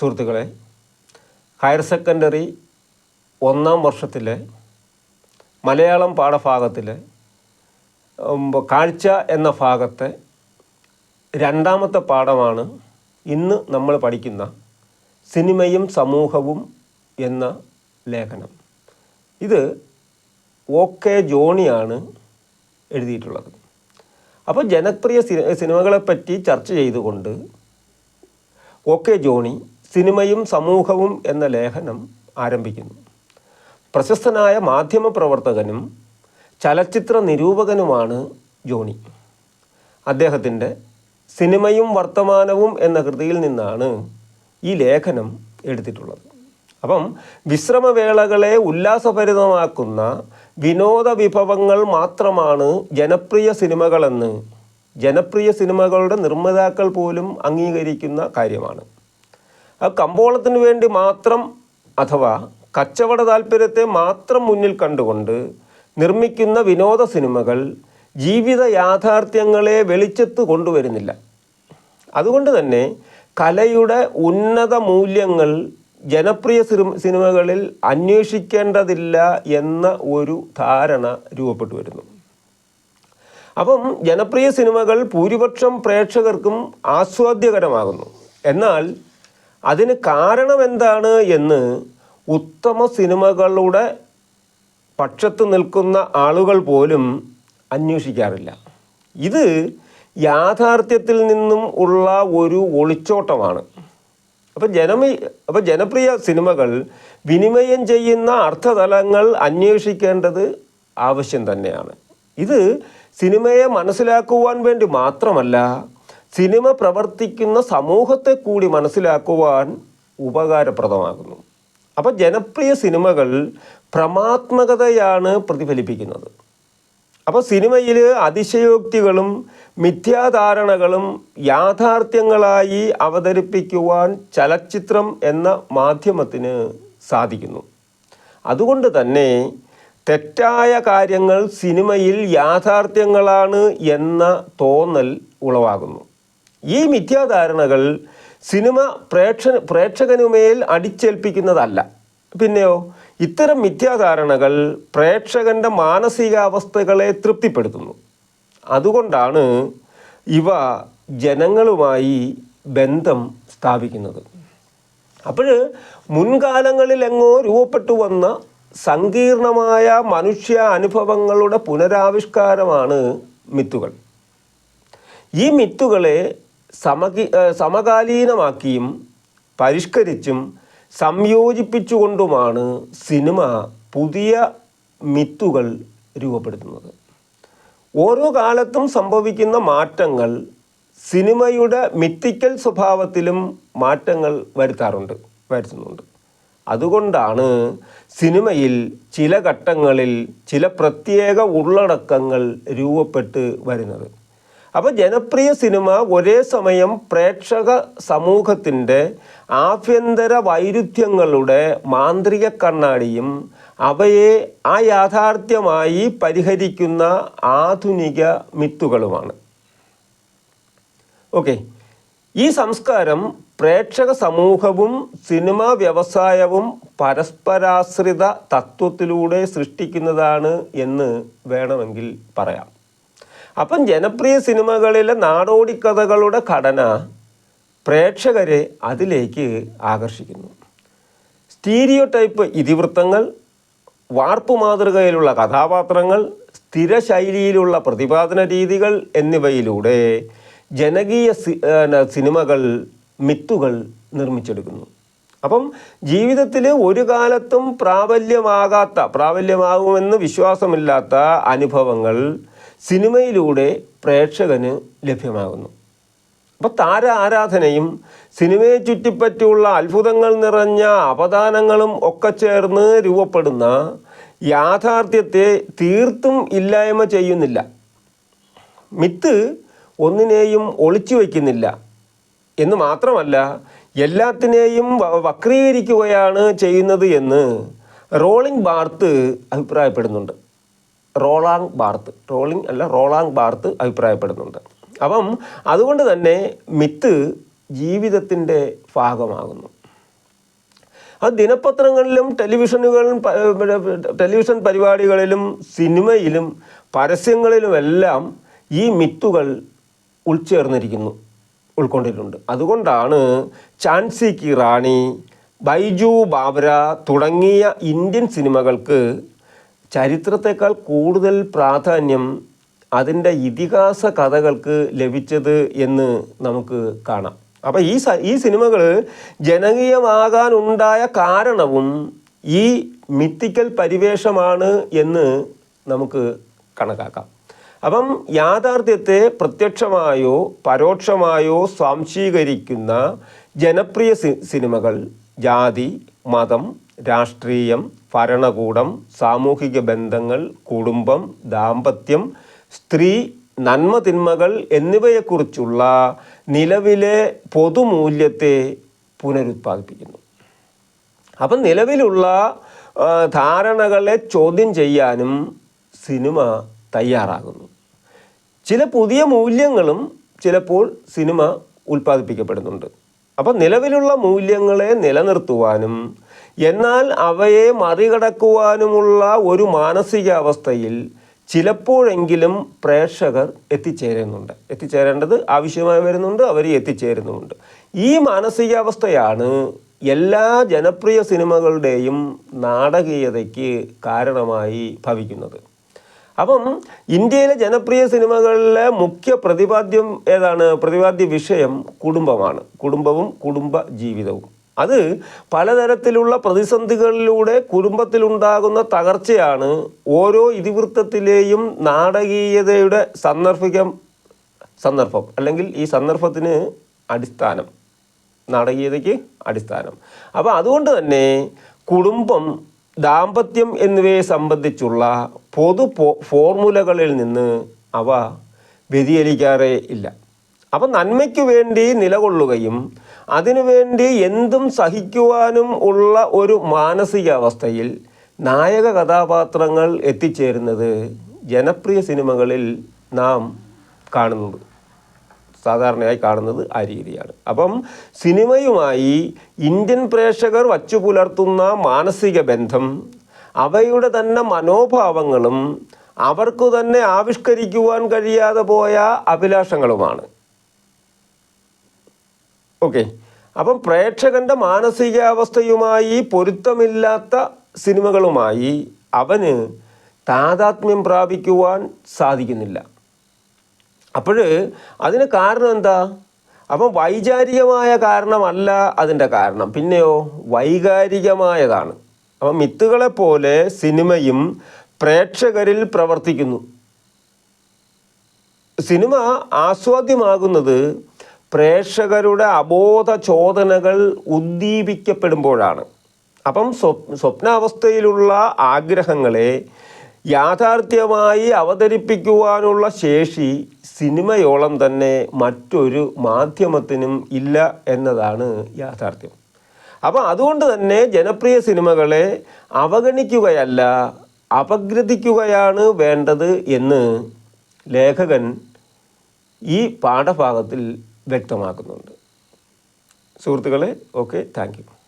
സുഹൃത്തുക്കളെ higher secondary ഒന്നാം വർഷത്തിലെ മലയാളം പാഠഭാഗത്തിലെ കാഴ്ച എന്ന ഭാഗത്തെ രണ്ടാമത്തെ പാഠമാണ് ഇന്ന് നമ്മൾ പഠിക്കുന്ന സിനിമയും സമൂഹവും എന്ന ലേഖനം. ഇത് ഒ കെ ജോണിയാണ് എഴുതിയിട്ടുള്ളത്. അപ്പോൾ ജനപ്രിയ സിനി സിനിമകളെപ്പറ്റി ചർച്ച ചെയ്തുകൊണ്ട് ഒ കെ ജോണി സിനിമയും സമൂഹവും എന്ന ലേഖനം ആരംഭിക്കുന്നു. പ്രശസ്തനായ മാധ്യമ പ്രവർത്തകനും ചലച്ചിത്ര നിരൂപകനുമാണ് ജോണി. അദ്ദേഹത്തിന്റെ സിനിമയും വർത്തമാനവും എന്ന കൃതിയിൽ നിന്നാണ് ഈ ലേഖനം എടുത്തിട്ടുള്ളത്. അപ്പം വിശ്രമവേളകളെ ഉല്ലാസഭരിതമാക്കുന്ന വിനോദ വിഭവങ്ങൾ മാത്രമാണ് ജനപ്രിയ സിനിമകളെന്ന് ജനപ്രിയ സിനിമകളുടെ നിർമ്മാതാക്കൾ പോലും അംഗീകരിക്കുന്ന കാര്യമാണ്. ആ കമ്പോളത്തിന് വേണ്ടി മാത്രം അഥവാ കച്ചവട താല്പര്യത്തെ മാത്രം മുന്നിൽ കണ്ടുകൊണ്ട് നിർമ്മിക്കുന്ന വിനോദ സിനിമകൾ ജീവിത യാഥാർത്ഥ്യങ്ങളെ വെളിച്ചത്ത് കൊണ്ടുവരുന്നില്ല. അതുകൊണ്ട് തന്നെ കലയുടെ ഉന്നത മൂല്യങ്ങൾ ജനപ്രിയ സിനിമ സിനിമകളിൽ അന്വേഷിക്കേണ്ടതില്ല എന്ന ഒരു ധാരണ രൂപപ്പെട്ടു വരുന്നു. അപ്പം ജനപ്രിയ സിനിമകൾ ഭൂരിപക്ഷം പ്രേക്ഷകർക്കും ആസ്വാദ്യകരമാകുന്നു. എന്നാൽ അതിന് കാരണം എന്താണ് എന്ന് ഉത്തമ സിനിമകളുടെ പക്ഷത്ത് നിൽക്കുന്ന ആളുകൾ പോലും അന്വേഷിക്കാറില്ല. ഇത് യാഥാർത്ഥ്യത്തിൽ നിന്നും ഉള്ള ഒരു ഒളിച്ചോട്ടമാണ്. അപ്പം ജനമി അപ്പം ജനപ്രിയ സിനിമകൾ വിനിമയം ചെയ്യുന്ന അർത്ഥതലങ്ങൾ അന്വേഷിക്കേണ്ടത് ആവശ്യം തന്നെയാണ്. ഇത് സിനിമയെ മനസ്സിലാക്കുവാൻ വേണ്ടി മാത്രമല്ല സിനിമ പ്രവർത്തിക്കുന്ന സമൂഹത്തെ കൂടി മനസ്സിലാക്കുവാൻ ഉപകാരപ്രദമാകുന്നു. അപ്പോൾ ജനപ്രിയ സിനിമകൾ പ്രമാത്മകതയാണ് പ്രതിഫലിപ്പിക്കുന്നത്. അപ്പോൾ സിനിമയിൽ അതിശയോക്തികളും മിഥ്യാധാരണകളും യാഥാർത്ഥ്യങ്ങളായി അവതരിപ്പിക്കുവാൻ ചലച്ചിത്രം എന്ന മാധ്യമത്തിന് സാധിക്കുന്നു. അതുകൊണ്ട് തന്നെ തെറ്റായ കാര്യങ്ങൾ സിനിമയിൽ യാഥാർത്ഥ്യങ്ങളാണ് എന്ന തോന്നൽ ഉളവാകുന്നു. ഈ മിഥ്യാധാരണകൾ സിനിമ പ്രേക്ഷ പ്രേക്ഷകനുമേൽ അടിച്ചേൽപ്പിക്കുന്നതല്ല. പിന്നെയോ ഇത്തരം മിഥ്യാധാരണകൾ പ്രേക്ഷകന്റെ മാനസികാവസ്ഥകളെ തൃപ്തിപ്പെടുത്തുന്നു. അതുകൊണ്ടാണ് ഇവ ജനങ്ങളുമായി ബന്ധം സ്ഥാപിക്കുന്നത്. അപ്പോൾ മുൻകാലങ്ങളിലെങ്ങോ രൂപപ്പെട്ടു വന്ന സങ്കീർണമായ മനുഷ്യ അനുഭവങ്ങളുടെ പുനരാവിഷ്കാരമാണ് മിത്തുകൾ. ഈ മിത്തുകളെ സമകി സമകാലീനമാക്കിയും പരിഷ്കരിച്ചും സംയോജിപ്പിച്ചുകൊണ്ടുമാണ് സിനിമ പുതിയ മിത്തുകൾ രൂപപ്പെടുത്തുന്നത്. ഓരോ കാലത്തും സംഭവിക്കുന്ന മാറ്റങ്ങൾ സിനിമയുടെ മിത്തിക്കൽ സ്വഭാവത്തിലും മാറ്റങ്ങൾ വരുത്താറുണ്ട് വരുത്തുന്നുണ്ട്. അതുകൊണ്ടാണ് സിനിമയിൽ ചില ഘട്ടങ്ങളിൽ ചില പ്രത്യേക ഉള്ളടക്കങ്ങൾ രൂപപ്പെട്ട് വരുന്നത്. അപ്പോൾ ജനപ്രിയ സിനിമ ഒരേ സമയം പ്രേക്ഷക സമൂഹത്തിന്റെ ആഭ്യന്തര വൈരുദ്ധ്യങ്ങളുടെ മാന്ത്രിക കണ്ണാടിയും അവയെ ആ യാഥാർത്ഥ്യമായി പരിഹരിക്കുന്ന ആധുനിക മിത്തുകളുമാണ്. ഓക്കെ. ഈ സംസ്കാരം പ്രേക്ഷക സമൂഹവും സിനിമാ വ്യവസായവും പരസ്പരാശ്രിത തത്വത്തിലൂടെ സൃഷ്ടിക്കുന്നതാണ് എന്ന് വേണമെങ്കിൽ പറയാം. അപ്പം ജനപ്രിയ സിനിമകളിലെ നാടോടിക്കഥകളുടെ ഘടന പ്രേക്ഷകരെ അതിലേക്ക് ആകർഷിക്കുന്നു. സ്റ്റീരിയോ ടൈപ്പ് ഇതിവൃത്തങ്ങൾ വാർപ്പ് മാതൃകയിലുള്ള കഥാപാത്രങ്ങൾ സ്ഥിരശൈലിയിലുള്ള പ്രതിപാദന രീതികൾ എന്നിവയിലൂടെ ജനകീയ സിനിമകൾ മിത്തുകൾ നിർമ്മിച്ചെടുക്കുന്നു. അപ്പം ജീവിതത്തിൽ ഒരു കാലത്തും പ്രാബല്യമാകാത്ത പ്രാബല്യമാകുമെന്ന് വിശ്വാസമില്ലാത്ത അനുഭവങ്ങൾ സിനിമയിലൂടെ പ്രേക്ഷകന് ലഭ്യമാകുന്നു. അപ്പോൾ താര ആരാധനയും സിനിമയെ ചുറ്റിപ്പറ്റിയുള്ള അത്ഭുതങ്ങൾ നിറഞ്ഞ അവദാനങ്ങളും ഒക്കെ ചേർന്ന് രൂപപ്പെടുന്ന യാഥാർത്ഥ്യത്തെ തീർത്തും ഇല്ലായ്മ ചെയ്യുന്നില്ല. മിത്ത് ഒന്നിനെയും ഒളിച്ചു വയ്ക്കുന്നില്ല. എന്ന് മാത്രമല്ല എല്ലാത്തിനെയും വക്രീകരിക്കുകയാണ് ചെയ്യുന്നത് എന്ന് റോളിംഗ് ബാർത്ത് അഭിപ്രായപ്പെടുന്നുണ്ട്. റോളാങ് ബാർത്ത് റോളിംഗ് അല്ല റോളാങ് ബാർത്ത് അഭിപ്രായപ്പെടുന്നുണ്ട്. അപ്പം അതുകൊണ്ട് തന്നെ മിത്ത് ജീവിതത്തിന്റെ ഭാഗമാകുന്നു. അത് ദിനപത്രങ്ങളിലും ടെലിവിഷനുകളിലും ടെലിവിഷൻ പരിപാടികളിലും സിനിമയിലും പരസ്യങ്ങളിലുമെല്ലാം ഈ മിത്തുകൾ ഉൾച്ചേർന്നിരിക്കുന്നു ഉൾക്കൊണ്ടിട്ടുണ്ട്. അതുകൊണ്ടാണ് ചാൻസി കി റാണി ബൈജു ബാബ്ര തുടങ്ങിയ ഇന്ത്യൻ സിനിമകൾക്ക് ചരിത്രത്തെക്കാൾ കൂടുതൽ പ്രാധാന്യം അതിന്റെ ഇതിഹാസ കഥകൾക്ക് ലഭിച്ചത് എന്ന് നമുക്ക് കാണാം. അപ്പോൾ ഈ ഈ സിനിമകൾ ജനകീയമാകാനുണ്ടായ കാരണവും ഈ മിത്തിക്കൽ പരിവേഷമാണ് എന്ന് നമുക്ക് കണക്കാക്കാം. അപ്പം യാഥാർത്ഥ്യത്തെ പ്രത്യക്ഷമായോ പരോക്ഷമായോ സ്വാംശീകരിക്കുന്ന ജനപ്രിയ സിനിമകൾ ജാതി മതം രാഷ്ട്രീയം ഭരണകൂടം സാമൂഹിക ബന്ധങ്ങൾ കുടുംബം ദാമ്പത്യം സ്ത്രീ നന്മ തിന്മകൾ എന്നിവയെക്കുറിച്ചുള്ള നിലവിലെ പൊതുമൂല്യത്തെ പുനരുത്പാദിപ്പിക്കുന്നു. അപ്പം നിലവിലുള്ള ധാരണകളെ ചോദ്യം ചെയ്യാനും സിനിമ തയ്യാറാകുന്നു. ചില പുതിയ മൂല്യങ്ങളും ചിലപ്പോൾ സിനിമ ഉൽപ്പാദിപ്പിക്കപ്പെടുന്നുണ്ട് അപ്പം നിലവിലുള്ള മൂല്യങ്ങളെ നിലനിർത്തുവാനും എന്നാൽ അവയെ മറികടക്കുവാനുമുള്ള ഒരു മാനസികാവസ്ഥയിൽ ചിലപ്പോഴെങ്കിലും പ്രേക്ഷകർ എത്തിച്ചേരുന്നുണ്ട്. എത്തിച്ചേരേണ്ടത് ആവശ്യമായി വരുന്നുണ്ട് അവർ എത്തിച്ചേരുന്നുമുണ്ട്. ഈ മാനസികാവസ്ഥയാണ് എല്ലാ ജനപ്രിയ സിനിമകളുടെയും നാടകീയതയ്ക്ക് കാരണമായി ഭവിക്കുന്നത്. അപ്പം ഇന്ത്യയിലെ ജനപ്രിയ സിനിമകളിലെ മുഖ്യ പ്രതിപാദ്യം ഏതാണ്? പ്രതിപാദ്യ വിഷയം കുടുംബമാണ്. കുടുംബവും കുടുംബ ജീവിതവും. അത് പലതരത്തിലുള്ള പ്രതിസന്ധികളിലൂടെ കുടുംബത്തിലുണ്ടാകുന്ന തകർച്ചയാണ് ഓരോ ഇതിവൃത്തത്തിലെയും നാടകീയതയുടെ സന്ദർഭികം സന്ദർഭം അല്ലെങ്കിൽ ഈ സന്ദർഭത്തിന് അടിസ്ഥാനം. നാടകീയതയ്ക്ക് അടിസ്ഥാനം. അപ്പോൾ അതുകൊണ്ട് തന്നെ കുടുംബം ദാമ്പത്യം എന്നിവയെ സംബന്ധിച്ചുള്ള പൊതു ഫോർമുലകളിൽ നിന്ന് അവ വ്യതിചലിക്കാറേ ഇല്ല. അപ്പം നന്മയ്ക്ക് വേണ്ടി നിലകൊള്ളുകയും അതിനുവേണ്ടി എന്തും സഹിക്കുവാനും ഉള്ള ഒരു മാനസികാവസ്ഥയിൽ നായക കഥാപാത്രങ്ങൾ എത്തിച്ചേരുന്നത് ജനപ്രിയ സിനിമകളിൽ നാം കാണുന്നത്. സാധാരണയായി കാണുന്നത് ആ രീതിയാണ്. അപ്പം സിനിമയുമായി ഇന്ത്യൻ പ്രേക്ഷകർ വച്ചു പുലർത്തുന്ന മാനസിക ബന്ധം അവയുടെ തന്നെ മനോഭാവങ്ങളും അവർക്കു തന്നെ ആവിഷ്കരിക്കുവാൻ കഴിയാതെ പോയ അഭിലാഷങ്ങളുമാണ്. ഓക്കെ. അപ്പം പ്രേക്ഷകന്റെ മാനസികാവസ്ഥയുമായി പൊരുത്തമില്ലാത്ത സിനിമകളുമായി അവന് താതാത്മ്യം പ്രാപിക്കുവാൻ സാധിക്കുന്നില്ല. അപ്പോൾ അതിന് കാരണം എന്താ? അപ്പം വൈചാരികമായ കാരണമല്ല അതിന്റെ കാരണം. പിന്നെയോ വൈകാരികമായതാണ്. അപ്പം മിത്തുകളെപ്പോലെ സിനിമയും പ്രേക്ഷകരിൽ പ്രവർത്തിക്കുന്നു. സിനിമ ആസ്വാദ്യമാകുന്നത് പ്രേക്ഷകരുടെ അബോധ ചോദനകൾ ഉദ്ദീപിക്കപ്പെടുമ്പോഴാണ്. അപ്പം സ്വപ്നാവസ്ഥയിലുള്ള ആഗ്രഹങ്ങളെ യാഥാർത്ഥ്യമായി അവതരിപ്പിക്കുവാനുള്ള ശേഷി സിനിമയോളം തന്നെ മറ്റൊരു മാധ്യമത്തിനും ഇല്ല എന്നതാണ് യാഥാർത്ഥ്യം. അപ്പം അതുകൊണ്ട് തന്നെ ജനപ്രിയ സിനിമകളെ അവഗണിക്കുകയല്ല അപഗ്രഥിക്കുകയാണ് വേണ്ടത് എന്ന് ലേഖകൻ ഈ പാഠഭാഗത്തിൽ വ്യക്തമാക്കുന്നുണ്ട്. സുഹൃത്തുക്കളെ ഓക്കെ താങ്ക്